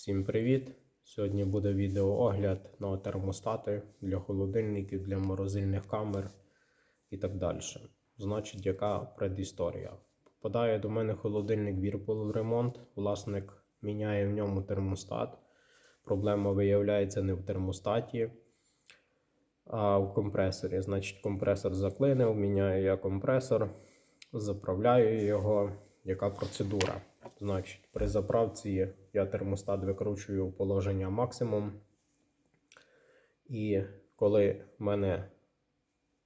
Всім привіт! Сьогодні буде відеоогляд на термостати для холодильників, для морозильних камер і так далі. Значить, яка предісторія? Попадає до мене холодильник Whirlpool в ремонт, власник міняє в ньому термостат. Проблема виявляється не в термостаті, а в компресорі. Значить, компресор заклинив, міняю я компресор, заправляю його. Яка процедура? Значить, при заправці я термостат викручую в положення максимум. І коли в мене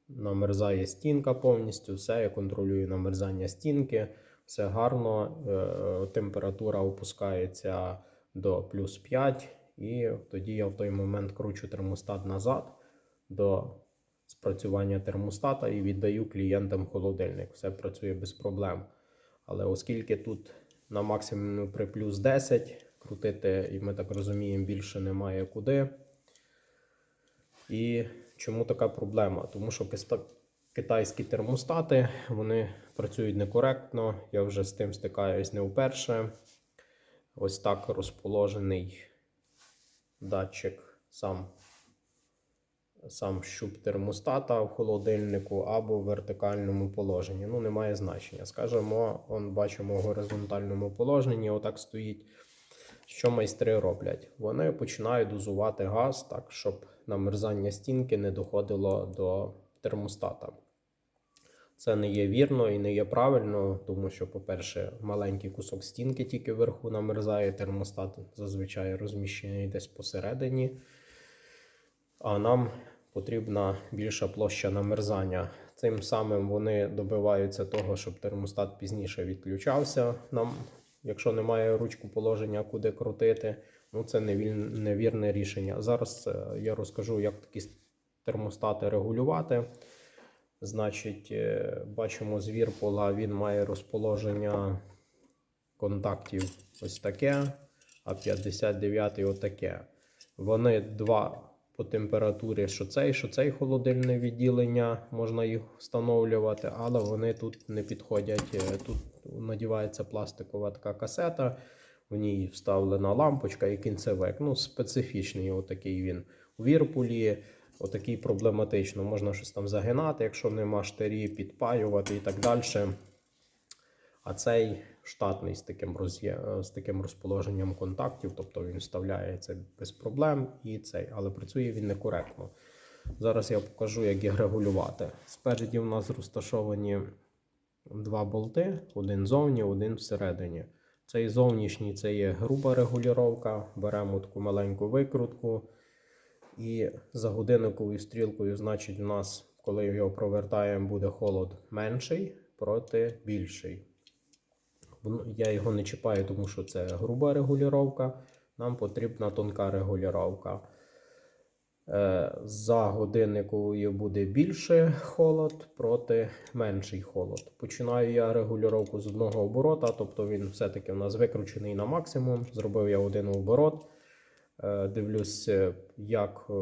намерзає стінка повністю, все, я контролюю намерзання стінки, все гарно, е, температура опускається до плюс 5, і тоді я в той момент кручу термостат назад до спрацювання термостата і віддаю клієнтам холодильник. Все працює без проблем. Але оскільки тут на максимумі при плюс 10 крутити, і ми так розуміємо, більше немає куди. І чому така проблема? Тому що китайські термостати вони працюють некоректно. Я вже з тим стикаюсь не вперше. Ось так розположений датчик сам, сам щуп термостата в холодильнику або в вертикальному положенні. Ну, немає значення. Скажемо, он бачимо в горизонтальному положенні, отак стоїть. Що майстри роблять? Вони починають дозувати газ так, щоб намерзання стінки не доходило до термостата. Це не є вірно і не є правильно, тому що, по-перше, маленький кусок стінки тільки вверху намерзає, термостат зазвичай розміщений десь посередині. А нам потрібна більша площа намерзання. Цим самим вони добиваються того, щоб термостат пізніше відключався. Нам, якщо немає ручку положення, куди крутити, ну це невірне рішення. Зараз е, я розкажу, як такі термостати регулювати. Значить, е, бачимо звір пола, він має розположення контактів ось таке, а 59 отаке. Вони два по температурі, що цей, що цей холодильне відділення, можна їх встановлювати, але вони тут не підходять. Е, Тут надівається пластикова така касета, в ній вставлена лампочка і кінцевик. Ну, специфічний отакий він. У Вірпулі отакий проблематично. Можна щось там загинати, якщо нема штирі, підпаювати і так далі. А цей штатний з таким, з таким розположенням контактів, тобто він вставляється без проблем і цей, але працює він некоректно. Зараз я покажу, як їх регулювати. Спереді у нас розташовані два болти: один зовні, один всередині. Цей зовнішній це є груба регулювання. Беремо таку маленьку викрутку. І за годинниковою стрілкою, значить, у нас, коли його провертаємо, буде холод менший проти більший. Я його не чіпаю, тому що це груба регулювання. Нам потрібна тонка регулювання. Е, За годинникою буде більше холод проти менший холод. Починаю я регулювання з одного оборота, тобто він все-таки у нас викручений на максимум. Зробив я один оборот. Е, Дивлюсь, е, як е,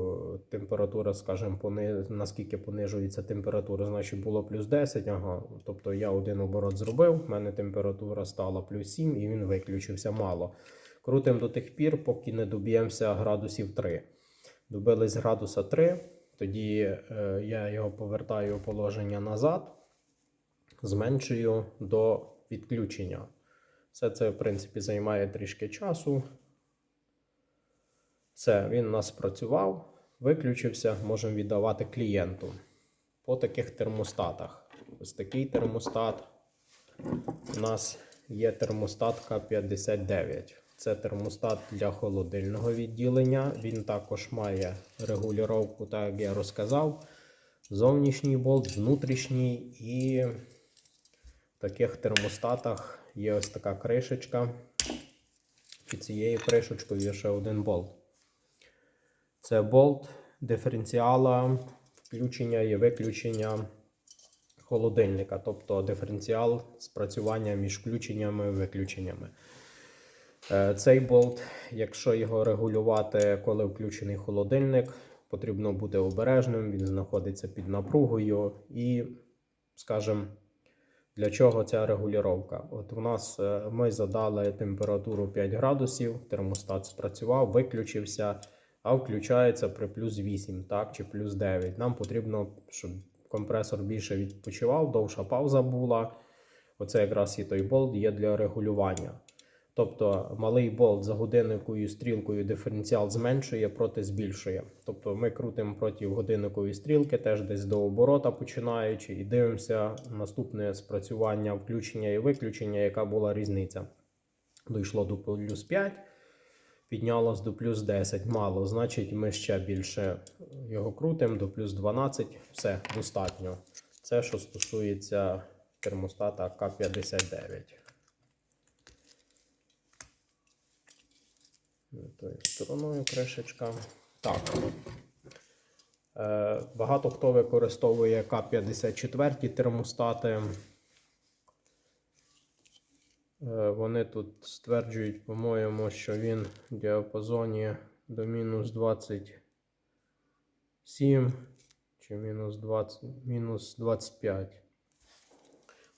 температура, скажімо, пони... наскільки понижується температура, значить було плюс 10. Ага. Тобто я один оборот зробив, в мене температура стала плюс 7 і він виключився мало. Крутим до тих пір, поки не доб'ємося градусів 3. Добились градуса 3, тоді я його повертаю положення назад, зменшую до відключення. Все це, в принципі, займає трішки часу. Все, він у нас спрацював, виключився, можемо віддавати клієнту по таких термостатах. Ось такий термостат. У нас є термостат К59. Це термостат для холодильного відділення. Він також має регулювання, так як я розказав. Зовнішній болт, внутрішній, і в таких термостатах є ось така кришечка. Під цією кришечкою є ще один болт. Це болт диференціала включення і виключення холодильника, тобто диференціал спрацювання між включеннями і виключеннями. Е, Цей болт, якщо його регулювати, коли включений холодильник, потрібно бути обережним, він знаходиться під напругою і, скажімо, Для чого ця регулювання? От у нас е, ми задали температуру 5 градусів, термостат спрацював, виключився, а включається при плюс 8 так, чи плюс 9. Нам потрібно, щоб компресор більше відпочивав, довша пауза була. Оце якраз і той болт є для регулювання. Тобто малий болт за годинниковою стрілкою диференціал зменшує, проти збільшує. Тобто ми крутимо проти годинникової стрілки, теж десь до оборота починаючи, і дивимося наступне спрацювання включення і виключення, яка була різниця. Дійшло до плюс 5, піднялось до плюс 10. Мало, значить, ми ще більше його крутимо до плюс 12. Все достатньо. Це що стосується термостата К59. Тою стороною кришечка. Так. Е, багато хто використовує К54 термостати. Е, вони тут стверджують, по-моєму, що він в діапазоні до мінус 27 чи мінус 20, мінус 25.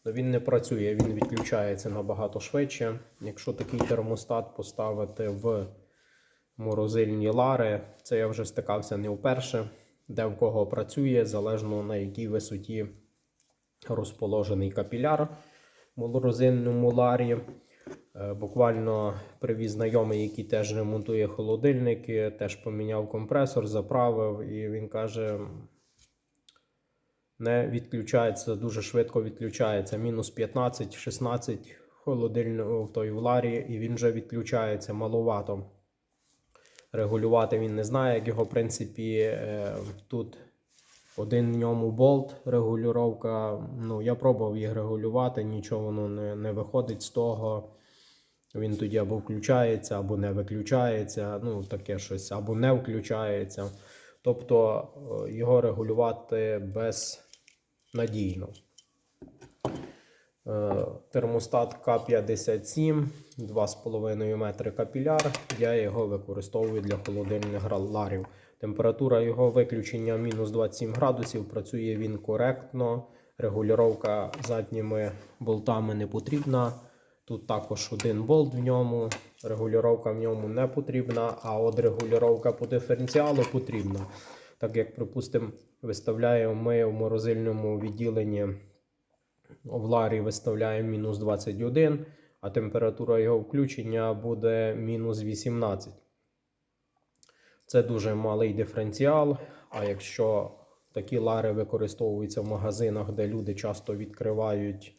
Но він не працює, він відключається набагато швидше. Якщо такий термостат поставити в морозильні лари, це я вже стикався не вперше, де в кого працює, залежно на якій висоті розположений капіляр в морозильному ларі. Е, Буквально привіз знайомий, який теж ремонтує холодильники, теж поміняв компресор, заправив, і він каже: не відключається, дуже швидко відключається. Мінус 15-16 холодильного в той в ларі, і він вже відключається маловато. Регулювати він не знає, як його, в принципі, е, тут один в ньому болт, регулювання. Ну, я пробував їх регулювати, нічого воно не, не виходить з того. Він тоді або включається, або не виключається. Ну, таке щось, або не включається. Тобто е, його регулювати безнадійно. Е, Термостат К57, 2,5 метри капіляр. Я його використовую для холодильних ларів. Температура його виключення мінус 27 градусів. Працює він коректно. Регулювання задніми болтами не потрібна. Тут також один болт в ньому. Регулювання в ньому не потрібна, а от регулювання по диференціалу потрібна. Так як, припустимо, виставляємо ми в морозильному відділенні в ларі виставляємо мінус 21, а температура його включення буде мінус 18. Це дуже малий диференціал. А якщо такі лари використовуються в магазинах, де люди часто відкривають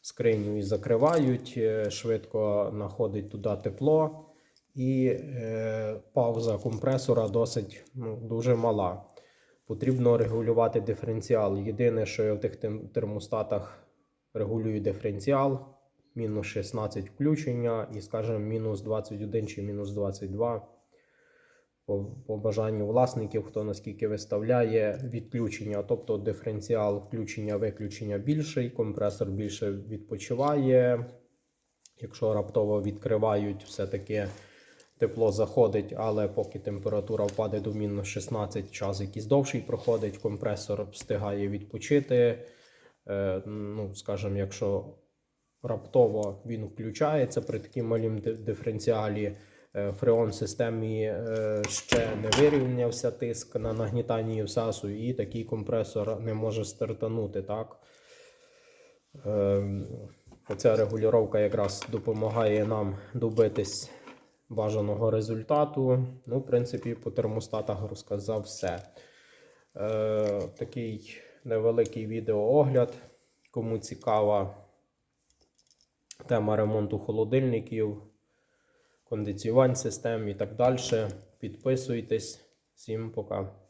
скриню і закривають, е, швидко знаходить туди тепло, і е, пауза компресора досить ну, дуже мала. Потрібно регулювати диференціал. Єдине, що я в тих термостатах регулюю диференціал, мінус 16 включення і, скажімо, мінус 21 чи мінус 22. По, по бажанню власників, хто наскільки виставляє відключення, тобто диференціал включення-виключення більший, компресор більше відпочиває. Якщо раптово відкривають, все-таки тепло заходить, але поки температура впаде до мінус 16, час якийсь довший проходить, компресор встигає відпочити. Е, ну, скажімо, якщо раптово він включається при такій малім диференціалі, фреон системі е, ще не вирівнявся тиск на нагнітанні всасу, і такий компресор не може стартанути. Так? Ем, Оця регулювання якраз допомагає нам добитись бажаного результату. Ну, в принципі, по термостатах розказав все. Е, такий невеликий відеоогляд. Кому цікава тема ремонту холодильників, кондиціювань систем і так далі. Підписуйтесь. Всім пока.